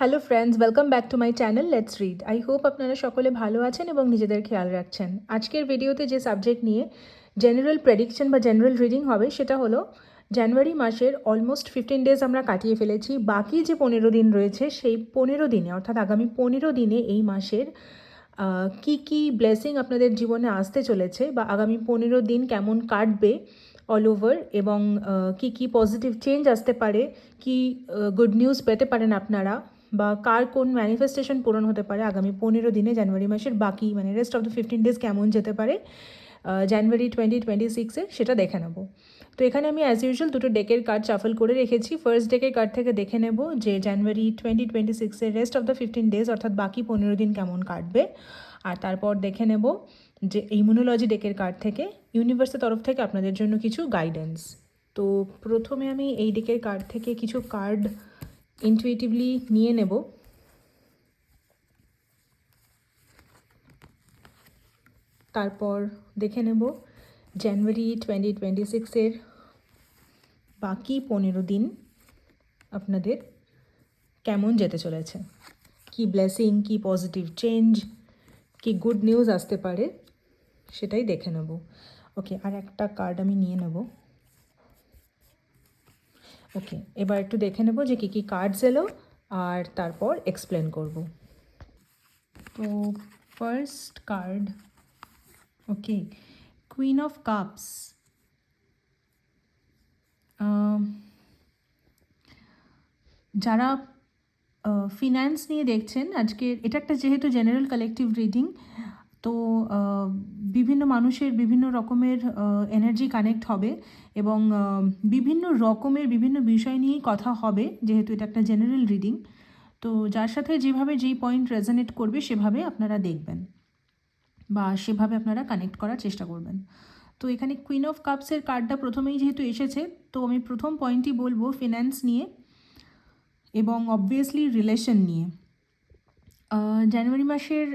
Hello friends welcome back to my channel let's read I hope আপনারা সকলে ভালো আছেন এবং নিজেদের খেয়াল রাখছেন। আজকের ভিডিওতে যে সাবজেক্ট নিয়ে জেনারেল প্রেডিকশন বা জেনারেল রিডিং হবে, সেটা হলো জানুয়ারি মাসের অলমোস্ট ফিফটিন ডেজ আমরা কাটিয়ে ফেলেছি। বাকি যে পনেরো দিন রয়েছে, সেই পনেরো দিনে, অর্থাৎ আগামী পনেরো দিনে এই মাসের কি কি ব্লেসিং আপনাদের জীবনে আসতে চলেছে বা আগামী পনেরো দিন কেমন কাটবে অল ওভার এবং কি কি পজিটিভ চেঞ্জ আসতে পারে, কি গুড নিউজ পেতে পারেন আপনারা। বা কার কোন ম্যানিফেস্টেশন পূরণ হতে পারে আগামী পনেরো দিনে, জানুয়ারি মাসের বাকি মানে rest of the fifteen days কেমন যেতে পারে জানুয়ারি টোয়েন্টি টোয়েন্টি সিক্সে সেটা দেখে নেব। তো এখানে আমি অ্যাজ ইউজুয়াল দুটো ডেকের কার্ড চাফল করে রেখেছি। ফার্স্ট ডেকের কার্ড থেকে দেখে নেব যে জানুয়ারি টোয়েন্টি টোয়েন্টি সিক্সের rest of the fifteen days অর্থাৎ বাকি পনেরো দিন কেমন কাটবে। আর তারপর দেখে নেব যে ইমিউনোলজি ডেকের কার্ড থেকে ইউনিভার্সের তরফ থেকে আপনাদের জন্য কিছু গাইডেন্স তো প্রথমে আমি এই ডেকের কার্ড থেকে কিছু কার্ড ইনটুইটিভলি নিয়ে নেব। তারপর দেখে নেব জানুয়ারি টোয়েন্টি টোয়েন্টি সিক্সের বাকি পনেরো দিন আপনাদের কেমন যেতে চলেছে। কি ব্লেসিং কি পজিটিভ চেঞ্জ কি গুড নিউজ আসতে পারে, সেটাই দেখে নেব। ওকে আর একটা কার্ড আমি নিয়ে নেব। ওকে এবার একটু দেখে নেব যে কী কী কার্ডস এলো, আর তারপর এক্সপ্লেন করব। তো first card okay queen of cups যারা ফিনান্স নিয়ে দেখছেন আজকে এটা একটা যেহেতু জেনারেল কালেকটিভ রিডিং তো বিভিন্ন মানুষের বিভিন্ন রকমের এনার্জি কানেক্ট হবে এবং বিভিন্ন রকমের বিভিন্ন বিষয় নিয়েই কথা হবে, যেহেতু এটা একটা জেনারেল রিডিং তো যার সাথে যেভাবে যেই পয়েন্ট রেজনেট করবে, সেভাবে আপনারা দেখবেন বা সেভাবে আপনারা কানেক্ট করার চেষ্টা করবেন। তো এখানে কুইন অফ কাপসের কার্ডটা প্রথমেই যেহেতু এসেছে, তো আমি প্রথম পয়েন্টই বলব ফিন্যান্স নিয়ে এবং অবভিয়াসলি রিলেশন নিয়ে। জানুয়ারি মাসের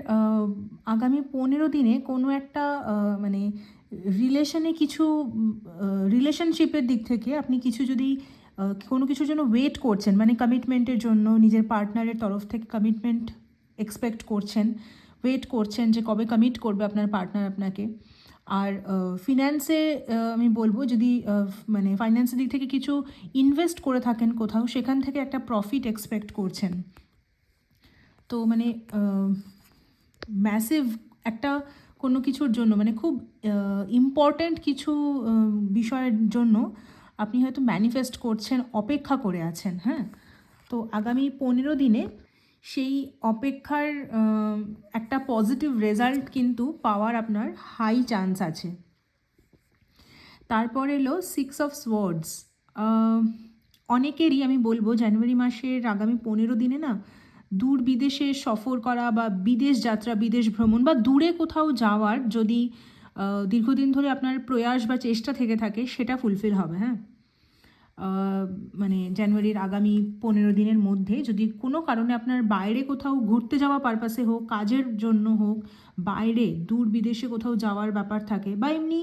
আগামী পনেরো দিনে কোনো একটা মানে রিলেশনে কিছু রিলেশনশিপের দিক থেকে আপনি কিছু যদি কোনো কিছুর জন্য ওয়েট করছেন মানে কমিটমেন্টের জন্য, নিজের পার্টনারের তরফ থেকে কমিটমেন্ট এক্সপেক্ট করছেন ওয়েট করছেন যে কবে কমিট করবে আপনার পার্টনার আপনাকে। আর ফিন্যান্সে আমি বলব যদি মানে ফাইন্যান্সের দিক থেকে কিছু ইনভেস্ট করে থাকেন কোথাও, সেখান থেকে একটা প্রফিট এক্সপেক্ট করছেন। তো মানে ম্যাসিভ একটা কোনো কিছুর জন্য মানে খুব ইম্পর্ট্যান্ট কিছু বিষয়ের জন্য আপনি হয়তো ম্যানিফেস্ট করছেন, অপেক্ষা করে আছেন হ্যাঁ? তো আগামী পনেরো দিনে সেই অপেক্ষার একটা পজিটিভ রেজাল্ট কিন্তু পাওয়ার আপনার হাই চান্স আছে। তারপর এলো সিক্স অফ সোয়ার্ডস অনেকেরই আমি বলব, জানুয়ারি মাসের আগামী পনেরো দিনে না দূর বিদেশে সফর করা বা বিদেশ যাত্রা, বিদেশ ভ্রমণ বা দূরে কোথাও যাওয়ার যদি দীর্ঘদিন ধরে আপনার প্রয়াস বা চেষ্টা থেকে থাকে, সেটা ফুলফিল হবে হ্যাঁ? মানে জানুয়ারির আগামী পনেরো দিনের মধ্যে যদি কোনো কারণে আপনার বাইরে কোথাও ঘুরতে যাওয়া পারপাসে হোক, কাজের জন্য হোক, বাইরে, দূর বিদেশে কোথাও যাওয়ার ব্যাপার থাকে বা এমনি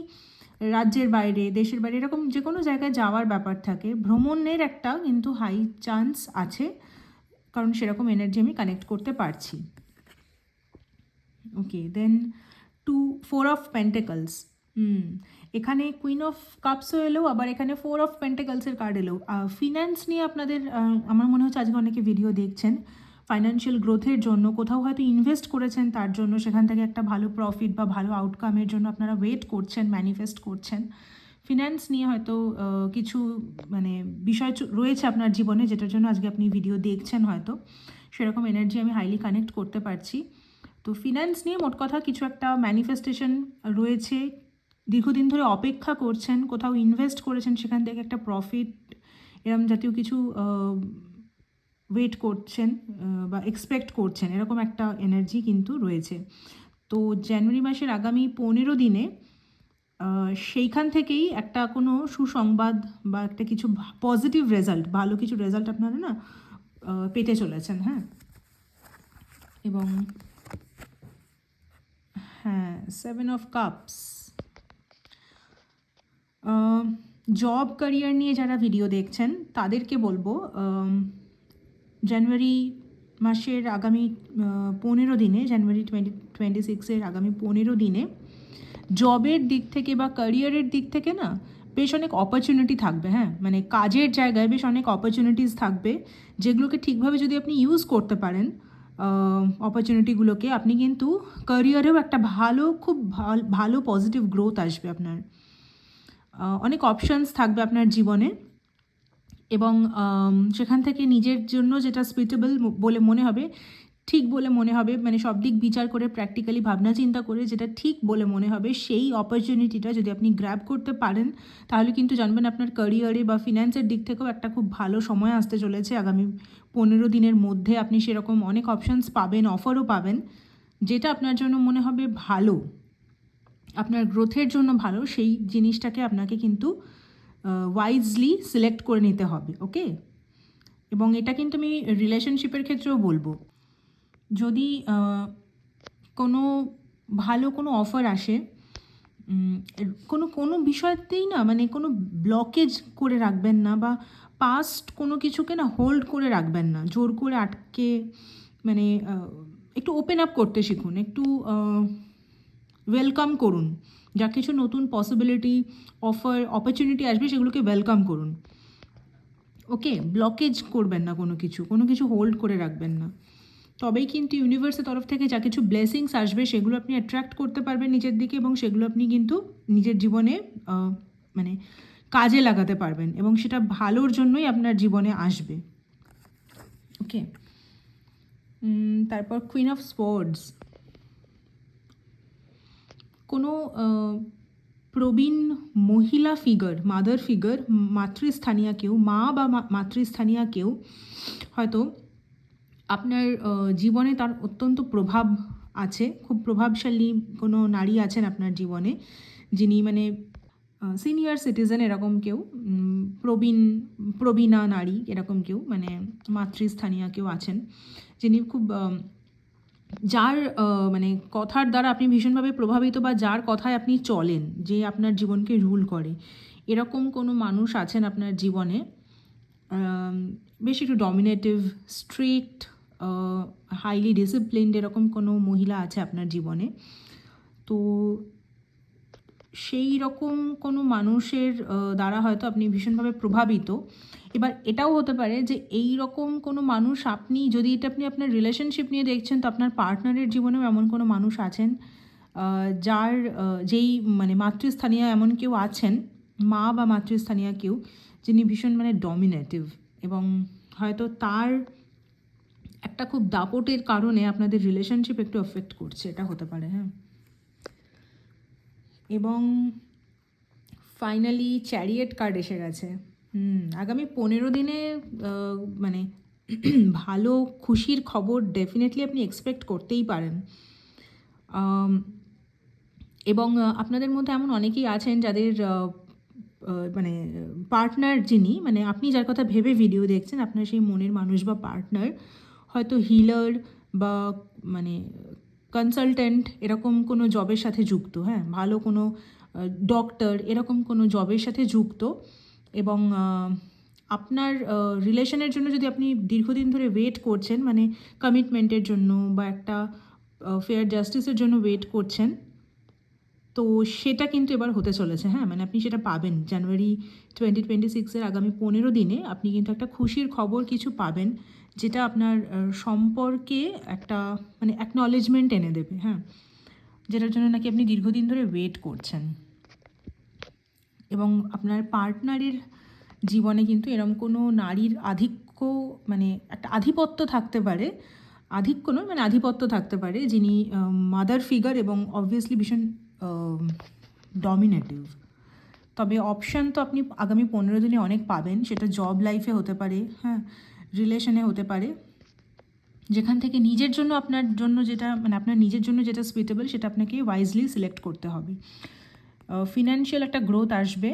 রাজ্যের বাইরে, দেশের বাইরে, এরকম যে কোনো জায়গায় যাওয়ার ব্যাপার থাকে, ভ্রমণের একটা কিন্তু হাই চান্স আছে। কারণ সেরকম এনার্জি আমি কানেক্ট করতে পারছি। Okay then two four of pentacles hmm, এখানে কুইন অফ কাপসও এলো, আবার এখানে ফোর অফ পেন্টেকলসের কার্ড এলো। ফিনান্স নিয়ে আপনাদের আমার মনে হচ্ছে আজকে অনেকে ভিডিও দেখছেন। ফাইন্যান্সিয়াল গ্রোথের জন্য কোথাও হয়তো ইনভেস্ট করেছেন, তার জন্য সেখান থেকে একটা ভালো প্রফিট বা ভালো আউটকামের জন্য আপনারা ওয়েট করছেন ম্যানিফেস্ট করছেন। ফিনান্স নিয়ে হয়তো কিছু মানে বিষয় রয়েছে আপনার জীবনে যেটার জন্য আজকে আপনি ভিডিও দেখছেন হয়তো। সেরকম এনার্জি আমি হাইলি কানেক্ট করতে পারছি। তো ফিনান্স নিয়ে মোট কথা কিছু একটা ম্যানিফেস্টেশন রয়েছে। দীর্ঘদিন ধরে অপেক্ষা করছেন, কোথাও ইনভেস্ট করেছেন, সেখান থেকে একটা প্রফিট এরম জাতীয় কিছু ওয়েট করছেন বা এক্সপেক্ট করছেন, এরকম একটা এনার্জি কিন্তু রয়েছে। তো জানুয়ারি মাসের আগামী পনেরো দিনে সেইখান থেকেই একটা কোনো সুসংবাদ বা একটা কিছু পজিটিভ রেজাল্ট ভালো কিছু রেজাল্ট আপনারা না পেতে চলেছেন হ্যাঁ? এবং হ্যাঁ seven of cups job career নিয়ে যারা ভিডিও দেখছেন, তাদেরকে বলব জানুয়ারি মাসের আগামী পনেরো দিনে জানুয়ারি টোয়েন্টি টোয়েন্টি সিক্সের আগামী পনেরো দিনে জবের দিক থেকে বা ক্যারিয়ারের দিক থেকে না, বেশ অনেক অপরচুনিটি থাকবে হ্যাঁ? মানে কাজের জায়গায় বেশ অনেক অপরচুনিটিস থাকবে, যেগুলোকে ঠিকভাবে যদি আপনি ইউজ করতে পারেন অপরচুনিটিগুলোকে আপনি কিন্তু ক্যারিয়ারেও একটা ভালো, খুব ভাল- ভালো পজিটিভ গ্রোথ আসবে আপনার। অনেক অপশানস থাকবে আপনার জীবনে এবং সেখান থেকে নিজের জন্য যেটা সুইটেবল বলে মনে হবে ঠিক বলে মনে হবে মানে সব দিক বিচার করে প্র্যাকটিক্যালি ভাবনা চিন্তা করে যেটা ঠিক বলে মনে হবে, সেই অপরচুনিটিটা যদি আপনি গ্র্যাব করতে পারেন, তাহলে কিন্তু জানবেন আপনার ক্যারিয়ারে বা ফিন্যান্সের দিক থেকেও একটা খুব ভালো সময় আসতে চলেছে। আগামী পনেরো দিনের মধ্যে আপনি সেরকম অনেক অপশানস পাবেন অফারও পাবেন, যেটা আপনার জন্য মনে হবে ভালো। আপনার গ্রোথের জন্য ভালো, সেই জিনিসটাকে আপনাকে কিন্তু ওয়াইজলি সিলেক্ট করে নিতে হবে ওকে এবং এটা কিন্তু আমি রিলেশনশিপের ক্ষেত্রেও বলব। যদি কোনো ভালো কোনো অফার আসে কোনো কোনো বিষয়তেই না মানে কোনো ব্লকেজ করে রাখবেন না বা পাস্ট কোনো কিছুকে না হোল্ড করে রাখবেন না। জোর করে আটকে মানে একটু ওপেন আপ করতে শিখুন, একটু ওয়েলকাম করুন। যা কিছু নতুন পসিবিলিটি অফার অপরচুনিটি আসবে সেগুলোকে ওয়েলকাম করুন। ওকে ব্লকেজ করবেন না কোনো কিছু কোনো কিছু হোল্ড করে রাখবেন না। তবেই কিন্তু ইউনিভার্সের তরফ থেকে যা কিছু ব্লেসিংস আসবে, সেগুলো আপনি অ্যাট্রাক্ট করতে পারবেন নিজের দিকে এবং সেগুলো আপনি কিন্তু নিজের জীবনে মানে কাজে লাগাতে পারবেন এবং সেটা ভালোর জন্যই আপনার জীবনে আসবে। ওকে তারপর কুইন অফ স্পোর্টস কোনো প্রবীণ মহিলা ফিগার মাদার ফিগার মাতৃস্থানীয় কেউ, মা বা মাতৃস্থানীয় কেউ, হয়তো আপনার জীবনে তার অত্যন্ত প্রভাব আছে, খুব প্রভাবশালী কোনো নারী আছেন আপনার জীবনে, যিনি মানে সিনিয়র সিটিজেন এরকম কেউ প্রবীণ, প্রবীণা নারী এরকম কেউ মানে মাতৃস্থানীয় কেউ আছেন, যিনি খুব যার মানে কথার দ্বারা আপনি ভীষণভাবে প্রভাবিত বা যার কথায় আপনি চলেন, যে আপনার জীবনকে রুল করে, এরকম কোনো মানুষ আছেন আপনার জীবনে বেশ একটু ডমিনেটিভ স্ট্রিক্ট হাইলি ডিসিপ্লিনড এরকম কোনো মহিলা আছে আপনার জীবনে? তো সেই রকম কোনো মানুষের দ্বারা হয়তো আপনি ভীষণভাবে প্রভাবিত। এবার এটাও হতে পারে যে এই রকম কোনো মানুষ আপনি, যদি এটা আপনি আপনার রিলেশনশিপ নিয়ে দেখছেন, তো আপনার পার্টনারের জীবনেও এমন কোনো মানুষ আছেন যার যেই মানে মাতৃস্থানীয় এমন কেউ আছেন, মা বা মাতৃস্থানীয় কেউ, যিনি ভীষণ মানে ডমিনেটিভ এবং হয়তো তার একটা খুব দাপটের কারণে আপনাদের রিলেশনশিপ একটু এফেক্ট করছে, এটা হতে পারে হ্যাঁ। এবং ফাইনালি চ্যারিয়েট কার্ড এসে গেছে। হুম, আগামী পনেরো দিনে মানে ভালো, খুশির খবর ডেফিনেটলি আপনি এক্সপেক্ট করতেই পারেন। এবং আপনাদের মধ্যে এমন অনেকেই আছেন যাদের মানে পার্টনার যিনি মানে আপনি যার কথা ভেবে ভিডিও দেখছেন, আপনার সেই মনের মানুষ বা পার্টনার হয়তো হিলার বা মানে কনসালটেন্ট এরকম কোনো জবের সাথে যুক্ত হ্যাঁ? ভালো কোনো ডক্টর এরকম কোনো জবের সাথে যুক্ত এবং আপনার রিলেশনের জন্য যদি আপনি দীর্ঘদিন ধরে ওয়েট করছেন মানে কমিটমেন্টের জন্য বা একটা ফেয়ার জাস্টিসের জন্য ওয়েট করছেন তো সেটা কিন্তু এবার হতে চলেছে হ্যাঁ? মানে আপনি সেটা পাবেন। জানুয়ারি টোয়েন্টি টোয়েন্টি সিক্সের আগামী পনেরো দিনে আপনি কিন্তু একটা খুশির খবর কিছু পাবেন, যেটা আপনার সম্পর্কে একটা মানে অ্যাকনলেজমেন্ট এনে দেবে হ্যাঁ? যেটার জন্য নাকি আপনি দীর্ঘদিন ধরে ওয়েট করছেন। এবং আপনার পার্টনারের জীবনে কিন্তু এরম কোনো নারীর আধিক্য মানে একটা আধিপত্য থাকতে পারে, আধিক্য নয় মানে আধিপত্য থাকতে পারে, যিনি মাদার ফিগার এবং অবভিয়াসলি ভীষণ ডমিনেটিভ তবে অপশান তো আপনি আগামী পনেরো দিনে অনেক পাবেন। সেটা জব লাইফে হতে পারে হ্যাঁ রিলেশনে হতে পারে। যেখান থেকে নিজের জন্য আপনার জন্য যেটা মানে আপনার নিজের জন্য যেটা সুইটেবল সেটা আপনাকে ওয়াইজলি সিলেক্ট করতে হবে। ফিনান্সিয়াল একটা গ্রোথ আসবে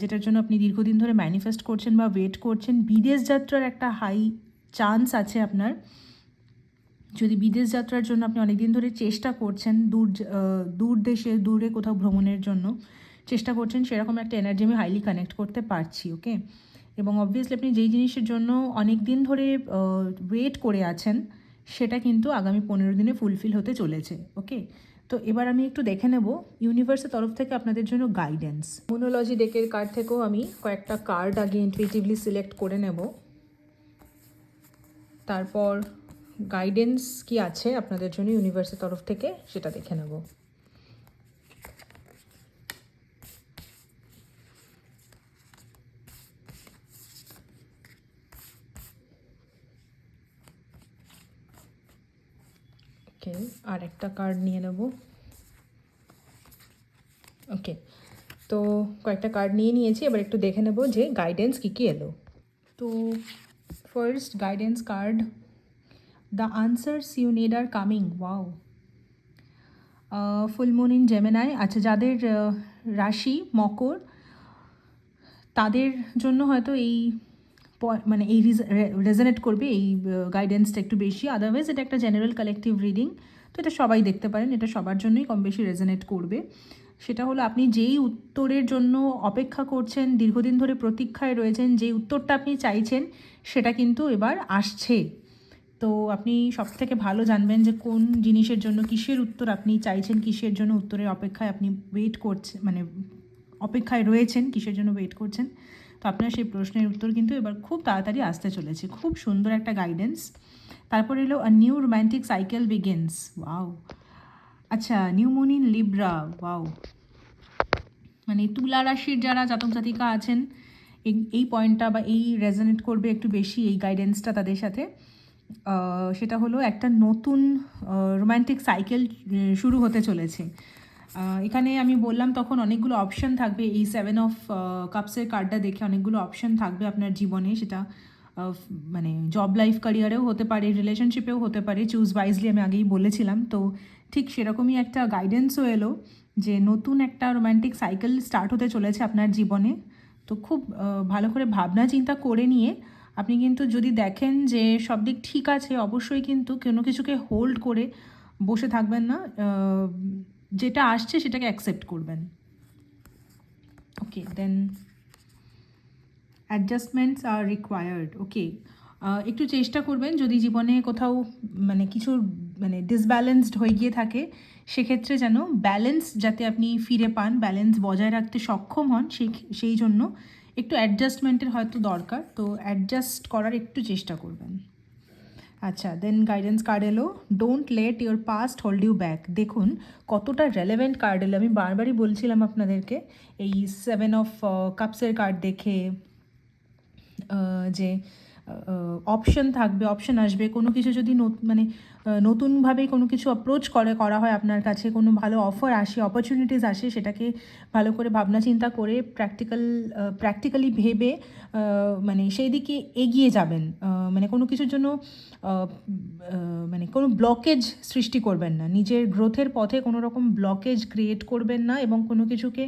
যেটার জন্য আপনি দীর্ঘদিন ধরে ম্যানিফেস্ট করছেন বা ওয়েট করছেন। বিদেশ যাত্রার একটা হাই চান্স আছে আপনার। যদি বিদেশ যাত্রার জন্য আপনি অনেকদিন ধরে চেষ্টা করছেন দূর দূর দেশে, দূরে কোথাও ভ্রমণের জন্য, চেষ্টা করছেন সেরকম একটা এনার্জি আমি হাইলি কানেক্ট করতে পারছি ওকে এবং অবভিয়াসলি আপনি যেই জিনিসের জন্য অনেক দিন ধরে ওয়েট করে আছেন, সেটা কিন্তু আগামী পনেরো দিনে ফুলফিল হতে চলেছে ওকে তো এবার আমি একটু দেখে নেব ইউনিভার্সের তরফ থেকে আপনাদের জন্য গাইডেন্স মোনোলজি ডেকের কার্ড থেকেও আমি কয়েকটা কার্ড আগে ইনটুইটিভলি সিলেক্ট করে নেব। তারপর গাইডেন্স কি আছে আপনাদের জন্য ইউনিভার্সের তরফ থেকে, সেটা দেখে নেব। ওকে আর একটা কার্ড নিয়ে নেব। ওকে তো কয়েকটা কার্ড নিয়ে নিয়েছি, এবার একটু দেখে নেব যে গাইডেন্স কী কী এলো। তো first guidance card the answers you need are coming wow full moon in Gemini আচ্ছা যাদের আহ, রাশি মকর তাদের জন্য হয়তো এই মানে এই রেজনেট করবে এই গাইডেন্সটা একটু বেশি। আদারওয়াইজ এটা একটা জেনারেল কালেকটিভ রিডিং তো এটা সবাই দেখতে পারেন এটা সবার জন্যই কম বেশি রেজনেট করবে। সেটা হলো আপনি যেই উত্তরের জন্য অপেক্ষা করছেন দীর্ঘদিন ধরে প্রতীক্ষায় রয়েছেন যেই উত্তরটা আপনি চাইছেন সেটা কিন্তু এবার আসছে। তো আপনি সব থেকে ভালো জানবেন যে কোন জিনিসের জন্য কিসের উত্তর আপনি চাইছেন, কিসের জন্য উত্তরের অপেক্ষায় আপনি ওয়েট করছেন মানে অপেক্ষায় রয়েছেন, কিসের জন্য ওয়েট করছেন? তো আপনার সেই প্রশ্নের উত্তর কিন্তু এবার খুব তাড়াতাড়ি আসতে চলেছে। খুব সুন্দর একটা গাইডেন্স তারপর এলো a new romantic cycle begins wow আচ্ছা new moon in Libra wow মানে তুলা রাশির যারা জাতক জাতিকা আছেন, এই- পয়েন্টটা বা এই রেজনেট করবে একটু বেশি এই গাইডেন্সটা তাদের সাথে। সেটা হলো একটা নতুন রোম্যান্টিক সাইকেল শুরু হতে চলেছে। এখানে আমি বললাম তখন অনেকগুলো অপশন থাকবে। এই সেভেন অফ কাপসের কার্ডটা দেখে অনেকগুলো অপশন থাকবে আপনার জীবনে। সেটা মানে জব লাইফ ক্যারিয়ারেও হতে পারে রিলেশনশিপেও হতে পারে। চুজ ওয়াইজলি আমি আগেই বলেছিলাম। তো ঠিক সেরকমই একটা গাইডেন্সও এলো যে নতুন একটা রোম্যান্টিক সাইকেল স্টার্ট হতে চলেছে আপনার জীবনে। তো খুব ভালো করে ভাবনা চিন্তা করে নিয়ে আপনি কিন্তু যদি দেখেন যে সব দিক ঠিক আছে, অবশ্যই কিন্তু কোনো কিছুকে হোল্ড করে বসে থাকবেন না যেটা আসছে সেটাকে অ্যাকসেপ্ট করবেন। ওকে দেন অ্যাডজাস্টমেন্টস আর রিকোয়ার্ড ওকে একটু চেষ্টা করবেন যদি জীবনে কোথাও মানে কিছু মানে ডিসব্যালেন্সড হয়ে গিয়ে থাকে, সেক্ষেত্রে যেন ব্যালেন্স যাতে আপনি ফিরে পান ব্যালেন্স বজায় রাখতে সক্ষম হন, সেই সেই জন্য একটু অ্যাডজাস্টমেন্টের হয়তো দরকার, তো অ্যাডজাস্ট করার একটু চেষ্টা করবেন। আচ্ছা দেন গাইডেন্স কার্ড এলো। Don't let your past hold you back দেখুন, কতটা রেলেভেন্ট কার্ড এলো। আমি বারবারই বলছিলাম আপনাদেরকে, এই সেভেন অফ কাপসের কার্ড দেখে যে অপশন থাকবে অপশন আসবে, কোনো কিছু যদি মানে নতুনভাবে কোনো কিছু অ্যাপ্রোচ করে, করা হয় আপনার কাছে, কোনো ভালো অফার আসে অপরচুনিটিস আসে, সেটাকে ভালো করে ভাবনা চিন্তা করে প্র্যাকটিক্যাল প্র্যাকটিক্যালি ভেবে মানে সেই দিকে এগিয়ে যাবেন। মানে কোনো কিছুর জন্য মানে কোনো ব্লকেজ সৃষ্টি করবেন না। নিজের গ্রোথের পথে কোনো রকম ব্লকেজ ক্রিয়েট করবেন না এবং কোনো কিছুকে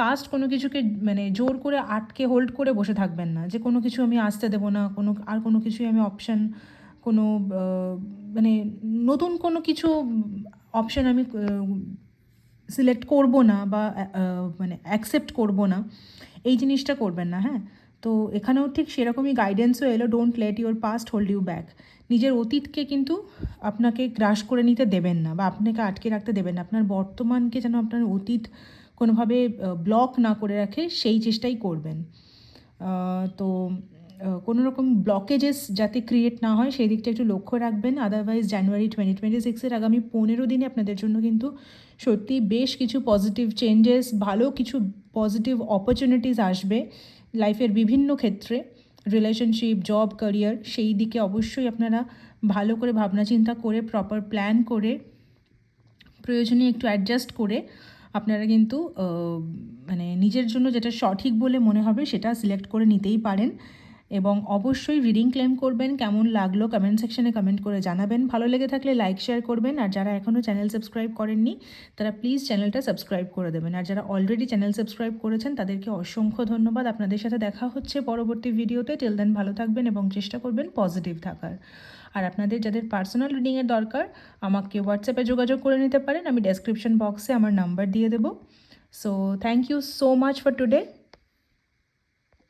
পাস্ট কোনো কিছুকে মানে জোর করে আটকে হোল্ড করে বসে থাকবেন না। যে কোনো কিছু আমি আসতে দেবো না, কোনো, আর কোনো কিছুই আমি অপশান কোনো মানে নতুন কোনো কিছু অপশান আমি সিলেক্ট করব না বা মানে অ্যাকসেপ্ট করব না, এই জিনিসটা করবেন না হ্যাঁ? তো এখানেও ঠিক সেরকমই গাইডেন্সও এলো don't let your past hold you back নিজের অতীতকে কিন্তু আপনাকে গ্রাস করে নিতে দেবেন না বা আপনাকে আটকে রাখতে দেবেন না। আপনার বর্তমানকে যেন আপনার অতীত কোনোভাবে ব্লক না করে রাখে, সেই চেষ্টাই করবেন। তো কোনো রকম ব্লকেজেস যাতে ক্রিয়েট না হয়, সেই দিকটা একটু লক্ষ্য রাখবেন। আদারওয়াইজ জানুয়ারি টোয়েন্টি টোয়েন্টি সিক্সের আগামী পনেরো দিনে আপনাদের জন্য কিন্তু সত্যি বেশ কিছু পজিটিভ চেঞ্জেস ভালো কিছু পজিটিভ অপরচুনিটিস আসবে লাইফের বিভিন্ন ক্ষেত্রে। রিলেশনশিপ জব ক্যারিয়ার সেই দিকে অবশ্যই আপনারা ভালো করে ভাবনা চিন্তা করে প্রপার প্ল্যান করে, প্রয়োজনে একটু অ্যাডজাস্ট করে আপনারা কিন্তু মানে নিজের জন্য যেটা সঠিক বলে মনে হবে সেটা সিলেক্ট করে নিতেই পারেন। এবং অবশ্যই রিডিং ক্লেম করবেন। কেমন লাগল কমেন্ট সেকশনে কমেন্ট করে জানাবেন। ভালো লেগে থাকলে লাইক শেয়ার করবেন। আর যারা এখনও চ্যানেল সাবস্ক্রাইব করেননি, তারা প্লিজ চ্যানেলটা সাবস্ক্রাইব করে দেবেন। আর যারা অলরেডি চ্যানেল সাবস্ক্রাইব করেছেন, তাদেরকে অসংখ্য ধন্যবাদ। আপনাদের সাথে দেখা হচ্ছে পরবর্তী ভিডিওতে টেল দেন ভালো থাকবেন এবং চেষ্টা করবেন পজিটিভ থাকার। আর আপনাদের যাদের পার্সোনাল রিডিংয়ের দরকার, আমাকে হোয়াটসঅ্যাপে যোগাযোগ করে নিতে পারেন। আমি ডেসক্রিপশন বক্সে আমার নাম্বার দিয়ে দেবো। So thank you so much for today